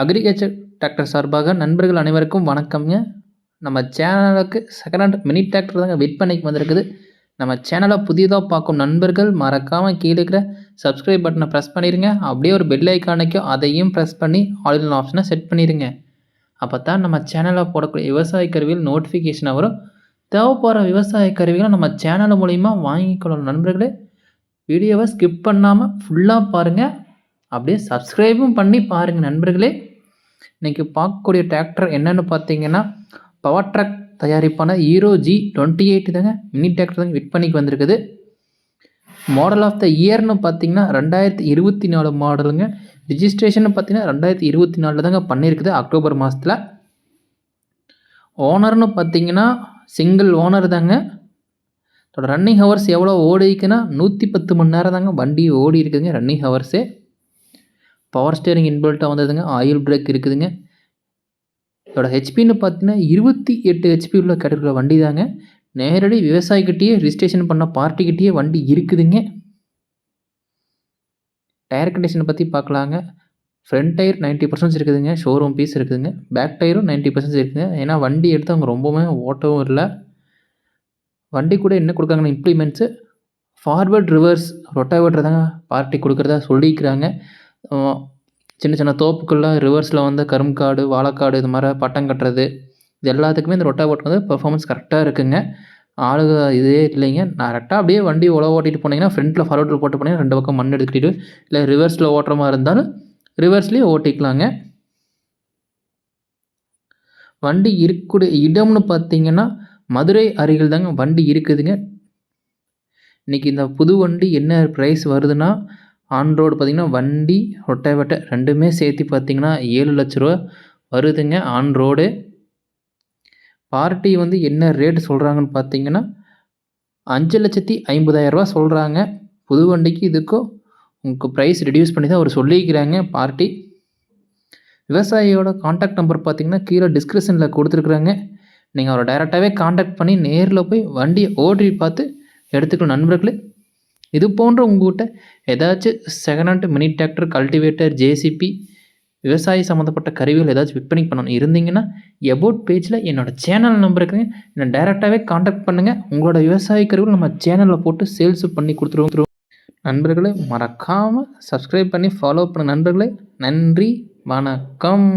Agriculture tractor சார்பாக நண்பர்கள் அனைவருக்கும் வணக்கம்ங்க நம்ம சேனலுக்கு செகண்ட் ஹேண்ட் மினி டிராக்டர் தாங்க விற்பனைக்கு வந்திருக்குது. நம்ம சேனலை புதிதாக பார்க்கும் நண்பர்கள் மறக்காமல் கீழே இருக்கிற சப்ஸ்கிரைப் பட்டனை ப்ரெஸ் பண்ணிடுங்க அப்படியே ஒரு பெல் ஐக்கானைக்கும் அதையும் ப்ரெஸ் பண்ணி ஆல் ஆப்ஷனை செட் பண்ணிடுங்க அப்போ தான் நம்ம சேனலில் போடக்கூடிய விவசாய கருவிகள் நோட்டிஃபிகேஷன் வரும். தேவைப்படுற விவசாய கருவிகளை நம்ம சேனல் மூலிமா வாங்கிக்கொள்ளணும் நண்பர்களே. வீடியோவை ஸ்கிப் பண்ணாமல் ஃபுல்லாக பாருங்கள் அப்படியே சப்ஸ்கிரைபும் பண்ணி பாருங்கள் நண்பர்களே. இன்றைக்கி பார்க்கக்கூடிய டிராக்டர் என்னென்னு பார்த்தீங்கன்னா பவர் ட்ராக் தயாரிப்பான ஹீரோ ஜி டுவெண்ட்டி எயிட் தாங்க. மினி டிராக்டர் தாங்க விற்பனைக்கு வந்திருக்குது. மாடல் ஆஃப் த இயர்னு பார்த்தீங்கன்னா ரெண்டாயிரத்தி இருபத்தி நாலு மாடலுங்க ரிஜிஸ்ட்ரேஷன் பார்த்தீங்கன்னா ரெண்டாயிரத்தி இருபத்தி நாலில் தாங்க பண்ணியிருக்குது அக்டோபர் மாதத்தில் ஓனர்னு பார்த்தீங்கன்னா சிங்கிள் ஓனர் தாங்க. ரன்னிங் ஹவர்ஸ் எவ்வளோ ஓடிக்குன்னா நூற்றி பத்து மணி நேரம் தாங்க வண்டி ஓடி இருக்குதுங்க ரன்னிங் ஹவர்ஸே பவர் ஸ்டேரிங் இன்பில்ட்டாக வந்ததுங்க. ஆயில் பிரேக் இருக்குதுங்க. இதோட ஹெச்பின்னு பார்த்தீங்கன்னா இருபத்தி எட்டு ஹெச்பி உள்ள கேட்டகரியில் வண்டி தாங்க நேரடி விவசாயிக்கிட்டேயே ரிஜிஸ்ட்ரேஷன் பண்ண பார்ட்டிக்கிட்டேயே வண்டி இருக்குதுங்க. டயர் கண்டிஷனை பற்றி பார்க்கலாங்க. ஃப்ரண்ட் டயர் நைன்ட்டி பர்சன்ட் இருக்குதுங்க. ஷோரூம் பீஸ் இருக்குதுங்க. பேக் டயரும் நைன்ட்டி பர்சன்ட் இருக்குதுங்க ஏன்னா வண்டி எடுத்து அவங்க ரொம்பவுமே ஓட்டவும் இல்லை. வண்டி கூட என்ன கொடுக்காங்கன்னா இம்ப்ளிமெண்ட்ஸு ஃபார்வர்ட் ரிவர்ஸ் ரொட்டாவேட்டர் தாங்க பார்ட்டி கொடுக்குறதா சொல்லிக்கிறாங்க சின்ன சின்ன தோப்புக்குள்ளே ரிவர்ஸில் வந்து கரும்காடு வாழைக்காடு இது மாதிரி பட்டம் கட்டுறது இது எல்லாத்துக்குமே இந்த ரொட்டாவேட்டர் வந்து பெர்ஃபார்மன்ஸ் கரெக்டாக இருக்குங்க. ஆளுக இதே இல்லைங்க. டேரெக்டாக அப்படியே வண்டி உழவு ஓட்டிட்டு போனீங்கன்னா ஃப்ரண்ட்டில் ஃபார்வர்டில் போட்டு போனீங்கன்னா ரெண்டு பக்கம் மண் எடுத்துக்கிட்டு இல்லை ரிவர்ஸில் ஓட்டுற மாதிரி இருந்தாலும் ரிவர்ஸ்லேயே ஓட்டிக்கலாங்க. வண்டி இருக்கக்கூடிய இடம்னு பார்த்தீங்கன்னா மதுரை அருகில் தாங்க வண்டி இருக்குதுங்க. இன்றைக்கி இந்த புது வண்டி என்ன ப்ரைஸ் வருதுன்னா ஆன் ரோடு பார்த்திங்கன்னா வண்டி ரொட்டாவேட்டர் ரெண்டுமே சேர்த்து பார்த்திங்கன்னா ஏழு லட்ச ரூபா வருதுங்க ஆன் ரோடு பார்ட்டி வந்து என்ன ரேட் சொல்கிறாங்கன்னு பார்த்தீங்கன்னா அஞ்சு லட்சத்தி ஐம்பதாயிரரூபா சொல்கிறாங்க புது வண்டிக்கு இதுக்கும் உங்களுக்கு ப்ரைஸ் ரெடியூஸ் பண்ணி தான் அவர் சொல்லியிருக்கிறாங்க பார்ட்டி. விவசாயியோட காண்டாக்ட் நம்பர் பார்த்தீங்கன்னா கீழே டிஸ்கிரிப்ஷனில் கொடுத்துருக்குறாங்க. நீங்கள் அவரை டைரெக்டாகவே காண்டாக்ட் பண்ணி நேரில் போய் வண்டியை ஓட்டி பார்த்து எடுத்துக்கணும். நண்பர்களே இது போன்ற உங்கள்கிட்ட ஏதாச்சும் second hand mini tractor cultivator JCB விவசாய சம்மந்தப்பட்ட கருவிகள் ஏதாச்சும் விற்பனை பண்ணணும் இருந்தீங்கன்னா எபோட் பேஜில் என்னோடய சேனல் நம்பருக்கு என்னை டைரெக்டாகவே காண்டாக்ட் பண்ணுங்கள் உங்களோட விவசாய கருவிகள் நம்ம சேனலில் போட்டு சேல்ஸ் பண்ணி கொடுத்துருவோம். நண்பர்களே மறக்காமல் சப்ஸ்கிரைப் பண்ணி ஃபாலோ பண்ண நண்பர்களே நன்றி வணக்கம்.